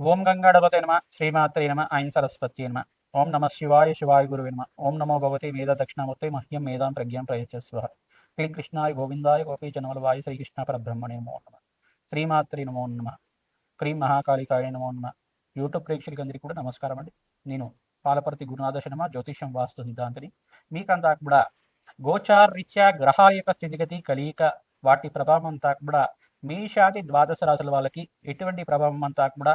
ఓం గంగాడపతే నమ శ్రీమాత్రే నమ ఐం సరస్వతి నమ. ఓం నమ శివాయ శివాయ గురువే నమ. ఓం నమో భగవతి మేధ దక్షిణామూర్తి మహ్యం మేధాం ప్రజ్ఞాం ప్రయత్స్వ క్లీ కృష్ణాయ గోవిందాయ గోపీ వాయు శ్రీకృష్ణ పరబ్రహ్మణే నమో నమ. శ్రీమాత్రి నమో నమ. క్రీం మహాకాళికాయ నమో నమ. యూట్యూబ్ ప్రేక్షకులందరికీ కూడా నమస్కారం అండి. నేను పాలపర్తి గురునాథ శర్మ జ్యోతిష్యం వాస్తు సిద్ధాంతిని. మీకంతా కూడా గోచార్ రీత్యా గ్రహాల యొక్క స్థితిగతి కలియిక వాటి ప్రభావం అంతా కూడా మేషాది ద్వాదశ రాశుల వాళ్ళకి ఎటువంటి ప్రభావం అంతా కూడా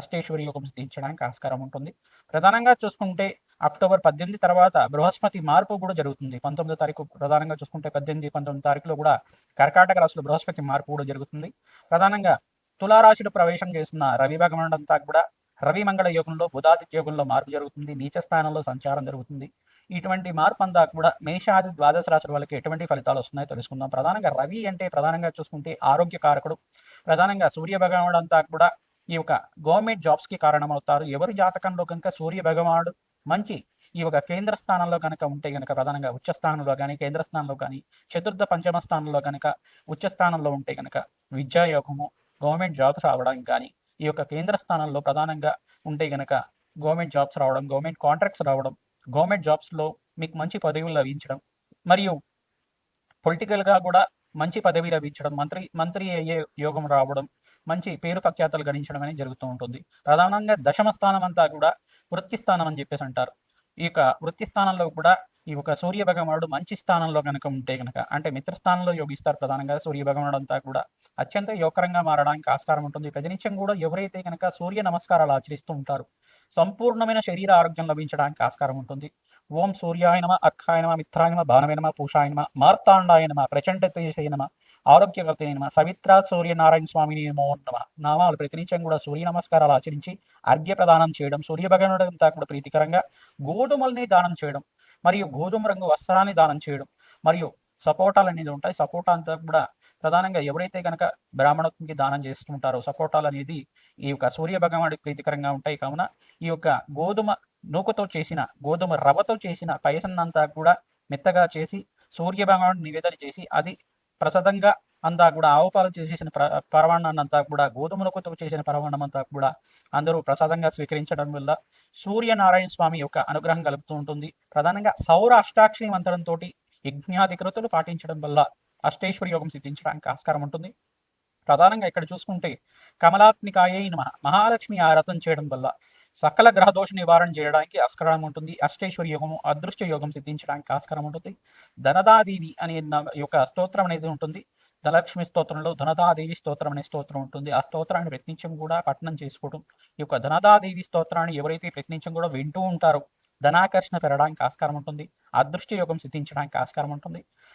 అష్టేశ్వరి యోగం సిద్ధించడానికి ఆస్కారం ఉంటుంది. ప్రధానంగా చూసుకుంటే అక్టోబర్ పద్దెనిమిది తర్వాత బృహస్పతి మార్పు కూడా జరుగుతుంది. పంతొమ్మిదో తారీఖు ప్రధానంగా చూసుకుంటే పద్దెనిమిది పంతొమ్మిది తారీఖులో కూడా కర్కాటక రాశిలో బృహస్పతి మార్పు కూడా జరుగుతుంది. ప్రధానంగా తులారాశిలో ప్రవేశం చేస్తున్న రవి భగవానుడు కూడా రవి మంగళ యోగంలో బుధాదిత్య యోగంలో మార్పు జరుగుతుంది. నీచ స్థానంలో సంచారం జరుగుతుంది. ఇటువంటి మార్పు అంతా కూడా మేషాది ద్వాదశ రాశుల వాళ్ళకి ఎటువంటి ఫలితాలు వస్తున్నాయో తెలుసుకుందాం. ప్రధానంగా రవి అంటే ప్రధానంగా చూసుకుంటే ఆరోగ్య కారకుడు ప్రధానంగా సూర్య భగవానుడు అంతా కూడా ఈ యొక్క గవర్నమెంట్ జాబ్స్కి కారణమవుతారు. ఎవరి జాతకంలో కనుక సూర్య భగవానుడు మంచి ఈ యొక్క కేంద్ర స్థానంలో కనుక ఉంటే కనుక ప్రధానంగా ఉచ్చ స్థానంలో కానీ కేంద్ర స్థానంలో కానీ చతుర్థ పంచమ స్థానంలో కనుక ఉచ్చ స్థానంలో ఉంటే కనుక విద్యా యోగము గవర్నమెంట్ జాబ్స్ రావడం కానీ ఈ యొక్క కేంద్ర స్థానంలో ప్రధానంగా ఉంటే గనక గవర్నమెంట్ జాబ్స్ రావడం గవర్నమెంట్ కాంట్రాక్ట్స్ రావడం గవర్నమెంట్ జాబ్స్లో మీకు మంచి పదవులు లభించడం మరియు పొలిటికల్గా కూడా మంచి పదవి లభించడం మంత్రి మంత్రి అయ్యే యోగం రావడం మంచి పేరు ప్రఖ్యాతలు గణించడం అనేది జరుగుతూ ఉంటుంది. ప్రధానంగా దశమ స్థానం అంతా కూడా వృత్తి స్థానం అని చెప్పేసి అంటారు. ఈ యొక్క వృత్తి స్థానంలో కూడా ఈ యొక్క సూర్య భగవానుడు మంచి స్థానంలో కనుక ఉంటే కనుక అంటే మిత్రస్థానంలో యోగిస్తారు ప్రధానంగా సూర్య భగవానుడు అంతా కూడా అత్యంత యోగకరంగా మారడానికి ఆస్కారం ఉంటుంది. ప్రతినిత్యం కూడా ఎవరైతే కనుక సూర్య నమస్కారాలు ఆచరిస్తూ ఉంటారు సంపూర్ణమైన శరీర ఆరోగ్యం లభించడానికి ఆస్కారం ఉంటుంది. ఓం సూర్యాయనమ నమ మిత్రాయనమ నమ పూషాయనమ మార్తాండాయనమ ప్రచండ తేజయనమ ఆరోగ్యకర్త నమ. సవిత్ర సూర్యనారాయణ స్వామిని నమో నమ. నామాలు ప్రతినిత్యం కూడా సూర్య నమస్కారాలు ఆచరించి అర్ఘ్య ప్రదానం చేయడం సూర్య భగవానుడు అంతా కూడా ప్రీతికరంగా గోధుమల్ని దానం చేయడం మరియు గోధుమ రంగు వస్త్రాన్ని దానం చేయడం మరియు సపోటాలు అనేది ఉంటాయి. సపోటా అంతా కూడా ప్రధానంగా ఎవరైతే కనుక బ్రాహ్మణత్వంకి దానం చేస్తుంటారో సపోటాలు అనేది ఈ యొక్క సూర్య భగవానుడికి ప్రీతికరంగా ఉంటాయి. కావున ఈ యొక్క గోధుమ నూకతో చేసిన గోధుమ రవ్వతో చేసిన పయసన్నంతా కూడా మెత్తగా చేసి సూర్య భగవానుడు నివేదన చేసి అది ప్రసాదంగా అంతా కూడా ఆవు పాలు చేసేసిన ప్ర అంతా కూడా గోధుమలతో చేసిన పరవాణం అంతా కూడా అందరూ ప్రసాదంగా స్వీకరించడం వల్ల సూర్యనారాయణ స్వామి యొక్క అనుగ్రహం కలుపుతూ ఉంటుంది. ప్రధానంగా సౌర అష్టాక్షరి మంత్రంతో యజ్ఞాధికృతులు పాటించడం వల్ల అష్టేశ్వరి యోగం సిద్ధించడానికి ఆస్కారం ఉంటుంది. ప్రధానంగా ఇక్కడ చూసుకుంటే కమలాత్మికాయ నమ మహాలక్ష్మి ఆరాధన చేయడం వల్ల సకల గ్రహ దోష నివారణ చేయడానికి ఆస్కారం ఉంటుంది. అష్టేశ్వరి యోగము అదృష్ట యోగం సిద్ధించడానికి ఆస్కారం ఉంటుంది. ధనదాదేవి అనే యొక్క స్తోత్రం అనేది ఉంటుంది. ధనలక్ష్మి స్తోత్రంలో ధనదాదేవి స్తోత్రం అనే స్తోత్రం ఉంటుంది. ఆ స్తోత్రాన్ని ప్రయత్నించం కూడా పఠనం చేసుకోవడం. ఈ యొక్క ధనదాదేవి స్తోత్రాన్ని ఎవరైతే ప్రయత్నించం కూడా వింటూ ఉంటారో ధనాకర్షణ పెరగడానికి ఆస్కారం ఉంటుంది. అదృష్ట యోగం సిద్ధించడానికి ఆస్కారం ఉంటుంది.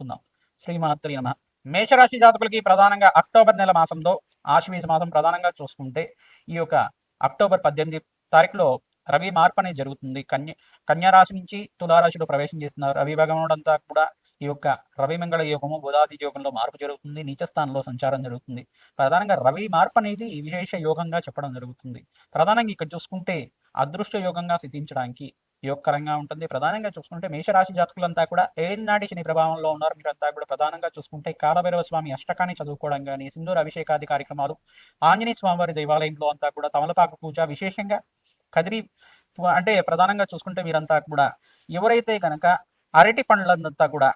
తెలుసుకుందాం. శ్రీమాత్రి నమ. మేషరాశి జాతకులకి ప్రధానంగా అక్టోబర్ నెల మాసంలో ఆశ్వీజ మాసం ప్రధానంగా చూసుకుంటే ఈ యొక్క అక్టోబర్ పద్దెనిమిది తారీఖులో రవి మార్పు అనేది జరుగుతుంది. కన్య కన్యారాశి నుంచి తులారాశిలో ప్రవేశం చేస్తున్నారు. రవి భగవానుడు కూడా ఈ యొక్క రవి మంగళ యోగము బుధాది యోగంలో మార్పు జరుగుతుంది. నీచ స్థానంలో సంచారం జరుగుతుంది. ప్రధానంగా రవి మార్పు అనేది విశేష యోగంగా చెప్పడం జరుగుతుంది. ప్రధానంగా ఇక్కడ చూసుకుంటే అదృష్ట యోగంగా సిద్ధించడానికి యోగకరంగా ఉంటుంది. ప్రధానంగా చూసుకుంటే మేషరాశి జాతకులంతా కూడా ఏనాటి శని ప్రభావంలో ఉన్నారు. మీరంతా కూడా ప్రధానంగా చూసుకుంటే కాలభైరవ స్వామి అష్టకాన్ని చదువుకోవడం కానీ సింధూర అభిషేకాది కార్యక్రమాలు ఆంజనేయ స్వామివారి దేవాలయంలో అంతా కూడా తమలపాకు పూజ విశేషంగా కదిరి అంటే ప్రధానంగా చూసుకుంటే మీరంతా కూడా ఎవరైతే కనుక అరటి పండ్లంతా కూడా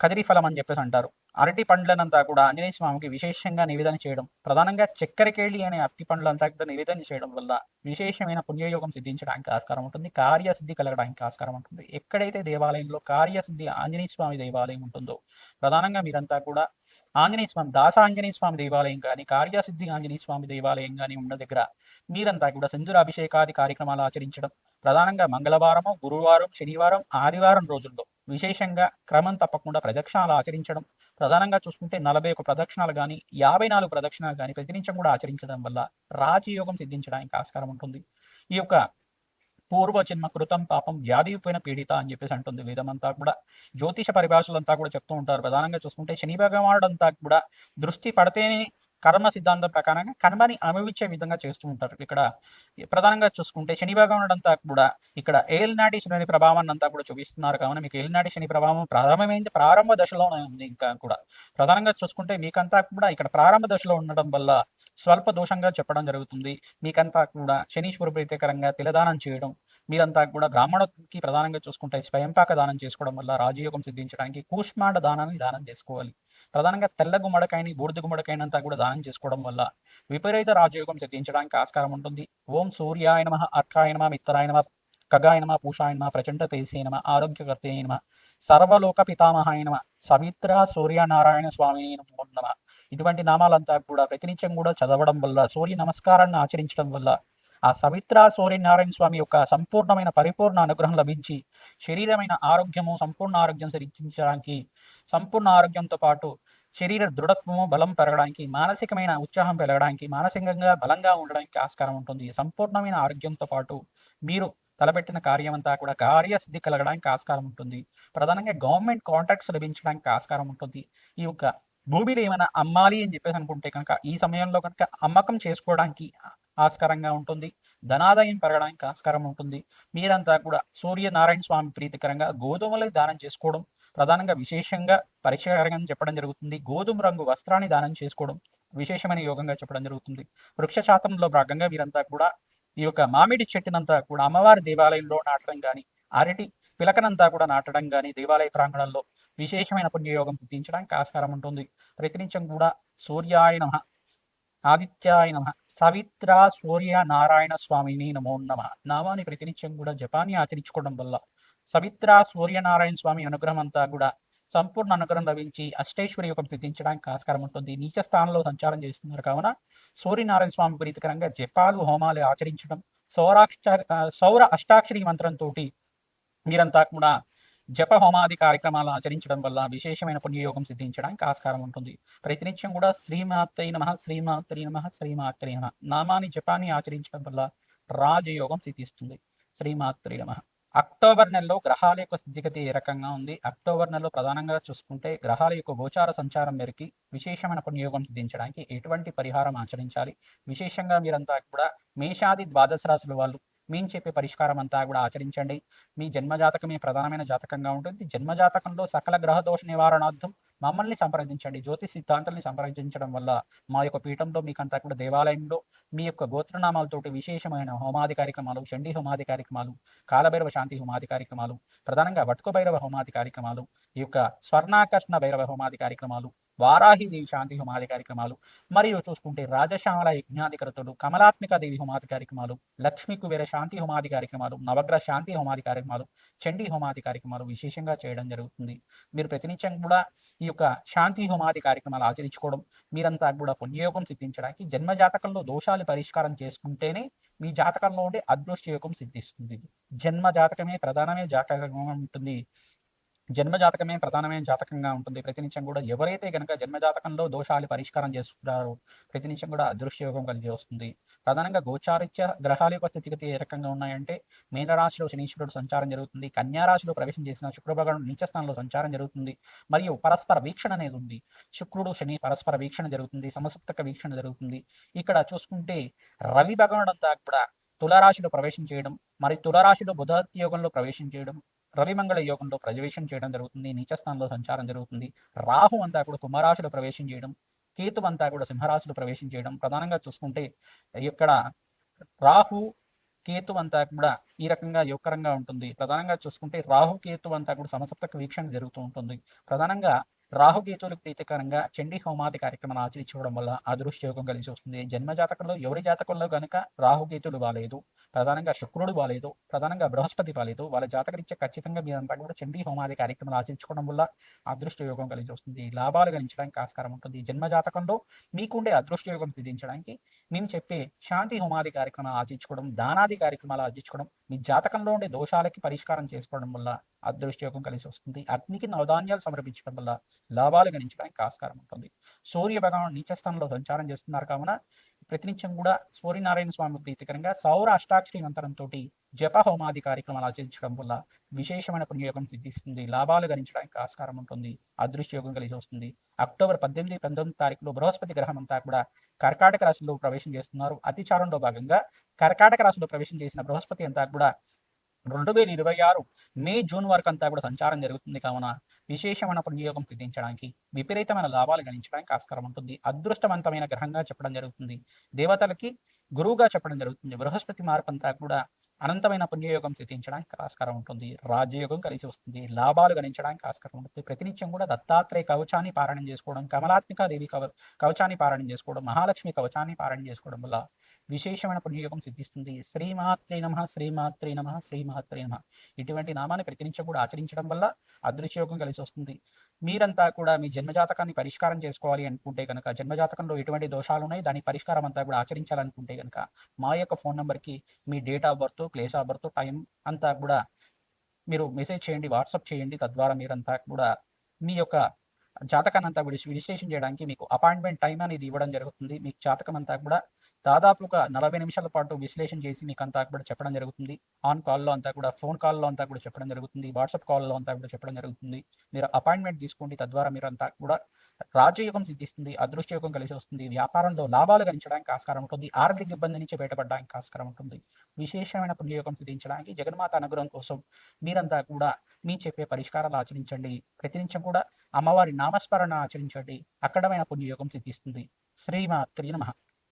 కదిరి ఫలం అని చెప్పేసి అంటారు. అరటి పండ్లనంతా కూడా ఆంజనేయ స్వామికి విశేషంగా నివేదన చేయడం ప్రధానంగా చక్కెరకేళి అనే అరటి పండ్లంతా కూడా నివేదన చేయడం వల్ల విశేషమైన పుణ్యయోగం సిద్ధించడానికి ఆస్కారం ఉంటుంది కార్యసిద్ధి కలగడానికి ఆస్కారం ఉంటుంది. ఎక్కడైతే దేవాలయంలో కార్యసిద్ధి ఆంజనేయ స్వామి దేవాలయం ఉంటుందో ప్రధానంగా మీరంతా కూడా ఆంజనేయ స్వామి దాస ఆంజనేయ స్వామి దేవాలయం కానీ కార్యసిద్ధి ఆంజనేయ స్వామి దేవాలయం కానీ ఉన్న దగ్గర మీరంతా కూడా సింధుర అభిషేకాది కార్యక్రమాలు ఆచరించడం ప్రధానంగా మంగళవారము గురువారం శనివారం ఆదివారం రోజుల్లో విశేషంగా క్రమం తప్పకుండా ప్రదక్షిణాలు ఆచరించడం. ప్రధానంగా చూసుకుంటే నలభై ఒక ప్రదక్షిణాలు కానీ యాభై నాలుగు ప్రదక్షిణాలు కానీ ప్రతినిత్యం కూడా ఆచరించడం వల్ల రాజయోగం సిద్ధించడానికి ఆస్కారం ఉంటుంది. ఈ యొక్క పూర్వజన్మ కృతం పాపం వ్యాధిపోయిన పీడిత అని చెప్పేసి అంటుంది వేదమంతా కూడా. జ్యోతిష పరిభాషలంతా కూడా చెప్తూ ఉంటారు. ప్రధానంగా చూసుకుంటే శని భగవానుడు అంతా కూడా దృష్టి పడితేనే కర్మ సిద్ధాంతం ప్రకారంగా కర్మని అనుభవించే విధంగా చేస్తూ ఉంటారు. ఇక్కడ ప్రధానంగా చూసుకుంటే శని ఉండంతా అంతా కూడా ఇక్కడ ఏలినాటి శని ప్రభావాన్ని అంతా కూడా చూపిస్తున్నారు. కావున మీకు ఏలినాటి శని ప్రభావం ప్రారంభమైంది ప్రారంభ దశలోనే ఉంది ఇంకా కూడా. ప్రధానంగా చూసుకుంటే మీకంతా కూడా ఇక్కడ ప్రారంభ దశలో ఉండడం వల్ల స్వల్ప దోషంగా చెప్పడం జరుగుతుంది. మీకంతా కూడా శనీశ్వర ప్రీతికరంగా తిలదానం చేయడం మీరంతా కూడా బ్రాహ్మణకి ప్రధానంగా చూసుకుంటే స్వయంపాక దానం చేసుకోవడం వల్ల రాజయోగం సిద్ధించడానికి కూష్మాండ దానాన్ని దానం చేసుకోవాలి. ప్రధానంగా తెల్ల గుమ్మడికాయని బూడిద గుమ్మడికాయనంతా కూడా దానం చేసుకోవడం వల్ల విపరీత రాజయోగం సిద్ధించడానికి ఆస్కారం ఉంటుంది. ఓం సూర్యాయనమ అర్కాయనమ మిత్రాయనమ కగాయనమ పూషాయనమ ప్రచండ తేసేనమ సర్వలోక పితామహాయనమ సవిత్ర సూర్యనారాయణ స్వామిని నమ. ఇటువంటి నామాలంతా కూడా ప్రతినిత్యం కూడా చదవడం వల్ల సూర్య నమస్కారాన్ని ఆచరించడం వల్ల ఆ సవిత్ర సూర్యనారాయణ స్వామి యొక్క సంపూర్ణమైన పరిపూర్ణ అనుగ్రహం లభించి శరీరమైన ఆరోగ్యము సంపూర్ణ ఆరోగ్యం సిద్ధించడానికి సంపూర్ణ ఆరోగ్యంతో పాటు శరీర దృఢత్వము బలం పెరగడానికి మానసికమైన ఉత్సాహం పెరగడానికి మానసికంగా బలంగా ఉండడానికి ఆస్కారం ఉంటుంది. సంపూర్ణమైన ఆరోగ్యంతో పాటు మీరు తలపెట్టిన కార్యం అంతా కూడా కార్యసిద్ధి కలగడానికి ఆస్కారం ఉంటుంది. ప్రధానంగా గవర్నమెంట్ కాంట్రాక్ట్స్ లభించడానికి ఆస్కారం ఉంటుంది. ఈ యొక్క భూమిని ఏమైనా అమ్మాలి అని చెప్పేసి అనుకుంటే కనుక ఈ సమయంలో కనుక అమ్మకం చేసుకోవడానికి ఆస్కారంగా ఉంటుంది. ధనాదాయం పెరగడానికి ఆస్కారం ఉంటుంది. మీరంతా కూడా సూర్యనారాయణ స్వామి ప్రీతికరంగా గోధుమలై దానం చేసుకోవడం ప్రధానంగా విశేషంగా పరిచయంగా చెప్పడం జరుగుతుంది. గోధుమ రంగు వస్త్రాన్ని దానం చేసుకోవడం విశేషమైన యోగంగా చెప్పడం జరుగుతుంది. వృక్ష శాతంలో భాగంగా వీరంతా కూడా ఈ యొక్క మామిడి చెట్టునంతా కూడా అమ్మవారి దేవాలయంలో నాటడం కానీ అరటి పిలకనంతా కూడా నాటడం కానీ దేవాలయ ప్రాంగణంలో విశేషమైన పుణ్యయోగం పుట్టించడానికి ఆస్కారం ఉంటుంది. ప్రతినిత్యం కూడా సూర్యాయ నమ ఆదిత్యాయ నమ సవిత్ర సూర్య నారాయణ స్వామిని నమో నమ. నామాన్ని ప్రతినిత్యం కూడా జపాన్ని ఆచరించుకోవడం వల్ల సవిత్ర సూర్యనారాయణ స్వామి అనుగ్రహం అంతా కూడా సంపూర్ణ అనుగ్రహం లభించి అష్టేశ్వరి యొక్క సిద్ధించడానికి ఆస్కారం ఉంటుంది. నీచ స్థానంలో సంచారం చేస్తున్నారు. కావున సూర్యనారాయణ స్వామి ప్రీతికరంగా జపాలు హోమాలు ఆచరించడం సౌరాక్ష సౌర అష్టాక్షరి మంత్రంతో మీరంతా కూడా జప హోమాది కార్యక్రమాలు ఆచరించడం వల్ల విశేషమైన పుణ్యయోగం సిద్ధించడానికి ఆస్కారం ఉంటుంది. ప్రతినిత్యం కూడా శ్రీమాత్రి నమ శ్రీమాత్రి నమ శ్రీమాత్రి నమ నామాన్ని జపాన్ని ఆచరించడం వల్ల రాజయోగం సిద్ధిస్తుంది. శ్రీమాత్రి నమ. అక్టోబర్ నెలలో గ్రహాల యొక్క స్థితిగతి ఏ రకంగా ఉంది? అక్టోబర్ నెలలో ప్రధానంగా చూసుకుంటే గ్రహాల యొక్క గోచార సంచారం మేరకి విశేషమైన పుణ్యయోగం సిద్ధించడానికి ఎటువంటి పరిహారం ఆచరించాలి? విశేషంగా మీరంతా కూడా మేషాది ద్వాదశ రాశుల వాళ్ళు మేము చెప్పే పరిష్కారం అంతా కూడా ఆచరించండి. మీ జన్మజాతకమే ప్రధానమైన జాతకంగా ఉంటుంది. జన్మజాతకంలో సకల గ్రహ దోష నివారణార్థం మమ్మల్ని సంప్రదించండి. జ్యోతి సిద్ధాంతాన్ని సంప్రదించడం వల్ల మా యొక్క పీఠంలో మీకంతా కూడా దేవాలయంలో మీ యొక్క గోత్రనామాలతోటి విశేషమైన హోమాది కార్యక్రమాలు చండీ హోమాది కార్యక్రమాలు కాలభైరవ శాంతి హోమాది కార్యక్రమాలు ప్రధానంగా వట్కు భైరవ హోమాది కార్యక్రమాలు ఈ యొక్క స్వర్ణాకర్షణ భైరవ హోమాది కార్యక్రమాలు వారాహి దేవి శాంతి హోమాది కార్యక్రమాలు మరియు చూసుకుంటే రాజశాల యజ్ఞాధికరతులు కమలాత్మిక దేవి హోమాది కార్యక్రమాలు లక్ష్మీ కుబేర శాంతి హోమాది కార్యక్రమాలు నవగ్రహ శాంతి హోమాది కార్యక్రమాలు చండీ హోమాది కార్యక్రమాలు విశేషంగా చేయడం జరుగుతుంది. మీరు ప్రతినిత్యం కూడా ఈ యొక్క శాంతి హోమాది కార్యక్రమాలు ఆచరించుకోవడం మీరంతా కూడా పుణ్యయోగం సిద్ధించడానికి జన్మ జాతకంలో దోషాలు పరిష్కారం చేసుకుంటేనే మీ జాతకంలో ఉండే అదృష్ట యోగం సిద్ధిస్తుంది. జన్మ జాతకమే ప్రధానమే జాతకంగా ఉంటుంది. జన్మ జాతకమే ప్రధానమైన జాతకంగా ఉంటుంది. ప్రతినిత్యం కూడా ఎవరైతే గనక జన్మ జాతకంలో దోషాలు పరిష్కారం చేసుకుంటారో ప్రతినిత్యం కూడా అదృష్టయోగం కలిగి వస్తుంది. ప్రధానంగా గోచారిత్య గ్రహాల యొక్క స్థితిగతి ఏ రకంగా ఉన్నాయంటే మీనరాశిలో శనీశ్వరుడు సంచారం జరుగుతుంది. కన్యారాశిలో ప్రవేశం చేసిన శుక్రభగవానుడు నీచస్థానంలో సంచారం జరుగుతుంది. మరియు పరస్పర వీక్షణ అనేది ఉంది. శుక్రుడు శని పరస్పర వీక్షణ జరుగుతుంది. సమసప్తక వీక్షణ జరుగుతుంది. ఇక్కడ చూసుకుంటే రవి భగవాడు అంతా కూడా తులారాశిలో ప్రవేశం చేయడం మరి తులారాశిలో బుధ యోగంలో ప్రవేశం చేయడం రవిమంగళ యోగంలో ప్రవేశం చేయడం జరుగుతుంది. నీచస్థానంలో సంచారం జరుగుతుంది. రాహు అంతా కూడా కుంభరాశిలో ప్రవేశం చేయడం కేతు అంతా కూడా సింహరాశిలో ప్రవేశం చేయడం ప్రధానంగా చూసుకుంటే ఇక్కడ రాహు కేతు అంతా కూడా ఈ రకంగా యువకరంగా ఉంటుంది. ప్రధానంగా చూసుకుంటే రాహు కేతు అంతా కూడా సమసప్తక వీక్షణ జరుగుతూ ఉంటుంది. ప్రధానంగా రాహుకేతువులకు ప్రీతికరంగా చండీ హోమాది కార్యక్రమాలు ఆచరించుకోవడం వల్ల అదృష్టయోగం కలిసి వస్తుంది జన్మ జాతకంలో ఎవరి జాతకంలో కనుక రాహుకేతులు బాలేదు ప్రధానంగా శుక్రుడు బాలేదు ప్రధానంగా బృహస్పతి బాలేదు వాళ్ళ జాతకరీత్యా ఖచ్చితంగా మీరంతా కూడా చండీ హోమాది కార్యక్రమాలు ఆచరించుకోవడం వల్ల అదృష్ట యోగం కలిసి వస్తుంది లాభాలు గణించడానికి ఆస్కారం ఉంటుంది. జన్మ జాతకంలో మీకుండే అదృష్ట యోగం సిద్ధించడానికి మేము చెప్పే శాంతి హోమాది కార్యక్రమాలు ఆచరించుకోవడం దానాది కార్యక్రమాలు ఆచరించుకోవడం మీ జాతకంలో ఉండే దోషాలకి పరిష్కారం చేసుకోవడం వల్ల అదృష్టయోగం కలిసి వస్తుంది. అగ్నికి నవధాన్యాలు సమర్పించడం వల్ల లాభాలు గణించడానికి ఆస్కారం ఉంటుంది. సూర్య భగవాన్ నీచస్థానంలో సంచారం చేస్తున్నారు కావున ప్రతినిత్యం కూడా సూర్యనారాయణ స్వామి ప్రీతికరంగా సౌర అష్టాక్షరి మంత్రంతో జప హోమాది కార్యక్రమాలు ఆచరించడం వల్ల విశేషమైన పుణ్యయోగం సిద్ధిస్తుంది. లాభాలు గణించడానికి ఆస్కారం ఉంటుంది. అదృష్టయోగం కలిసి వస్తుంది. అక్టోబర్ పద్దెనిమిది పంతొమ్మిది తారీఖులో బృహస్పతి గ్రహం అంతా కూడా కర్కాటక రాశిలో ప్రవేశం చేస్తున్నారు. అతిచారంలో భాగంగా కర్కాటక రాశిలో ప్రవేశం చేసిన బృహస్పతి అంతా కూడా రెండు వేల ఇరవై ఆరు మే జూన్ వరకు అంతా కూడా సంచారం జరుగుతుంది. కావున విశేషమైన పుణ్యయోగం సిద్ధించడానికి విపరీతమైన లాభాలు గణించడానికి ఆస్కారం ఉంటుంది. అదృష్టవంతమైన గ్రహంగా చెప్పడం జరుగుతుంది. దేవతలకి గురువుగా చెప్పడం జరుగుతుంది. బృహస్పతి మార్పు అంతా కూడా అనంతమైన పుణ్యయోగం సిద్ధించడానికి ఆస్కారం ఉంటుంది. రాజయోగం కలిసి వస్తుంది. లాభాలు గణించడానికి ఆస్కారం ఉంటుంది. ప్రతినిత్యం కూడా దత్తాత్రేయ కవచాన్ని పారాయణం చేసుకోవడం కమలాత్మిక దేవి కవ కవచాన్ని పారాయణం చేసుకోవడం మహాలక్ష్మి కవచాన్ని పారాయణం చేసుకోవడం వల్ల విశేషమైన పుణ్యయోగం సిద్ధిస్తుంది. శ్రీమాత్రే నమ శ్రీమాత్రే నమ శ్రీమాత్రే నమ. ఇటువంటి నామాన్ని ప్రతినిత్యం కూడా ఆచరించడం వల్ల అదృశ్యయోగం కలిసి వస్తుంది. మీరంతా కూడా మీ జన్మజాతకాన్ని పరిష్కారం చేసుకోవాలి అనుకుంటే కనుక జన్మజాతకంలో ఎటువంటి దోషాలు ఉన్నాయి దాని పరిష్కారం అంతా కూడా ఆచరించాలనుకుంటే కనుక మా యొక్క ఫోన్ నెంబర్కి మీ date of birth place of birth time అంతా కూడా మీరు మెసేజ్ చేయండి వాట్సాప్ చేయండి. తద్వారా మీరంతా కూడా మీ యొక్క జాతకాన్ని అంతా కూడా విశ్లేషణ చేయడానికి మీకు అపాయింట్మెంట్ టైం అనేది ఇవ్వడం జరుగుతుంది. మీకు జాతకం అంతా కూడా దాదాపుగా నలభై నిమిషాల పాటు విశ్లేషణ చేసి మీకు అంతా కూడా చెప్పడం జరుగుతుంది. ఆన్ కాల్లో అంతా కూడా ఫోన్ కాల్లో అంతా కూడా చెప్పడం జరుగుతుంది. వాట్సాప్ కాల్లో అంతా కూడా చెప్పడం జరుగుతుంది. మీరు అపాయింట్మెంట్ తీసుకోండి. తద్వారా మీరు అంతా కూడా రాజయోగం సిద్ధిస్తుంది అదృష్టయోగం కలిసి వస్తుంది. వ్యాపారంలో లాభాలు గణించడానికి ఆస్కారం ఉంటుంది. ఆర్థిక ఇబ్బంది నుంచి బయటపడడానికి ఆస్కారం ఉంటుంది. విశేషమైన పుణ్యయోగం సిద్ధించడానికి జగన్మాత అనుగ్రహం కోసం మీరంతా కూడా మీ చెప్పే పరిష్కారాలు ఆచరించండి. ప్రతినిత్యం కూడా అమ్మవారి నామస్మరణ ఆచరించండి. అక్కడమైన పుణ్యయోగం సిద్ధిస్తుంది. శ్రీమాత్రి నమః.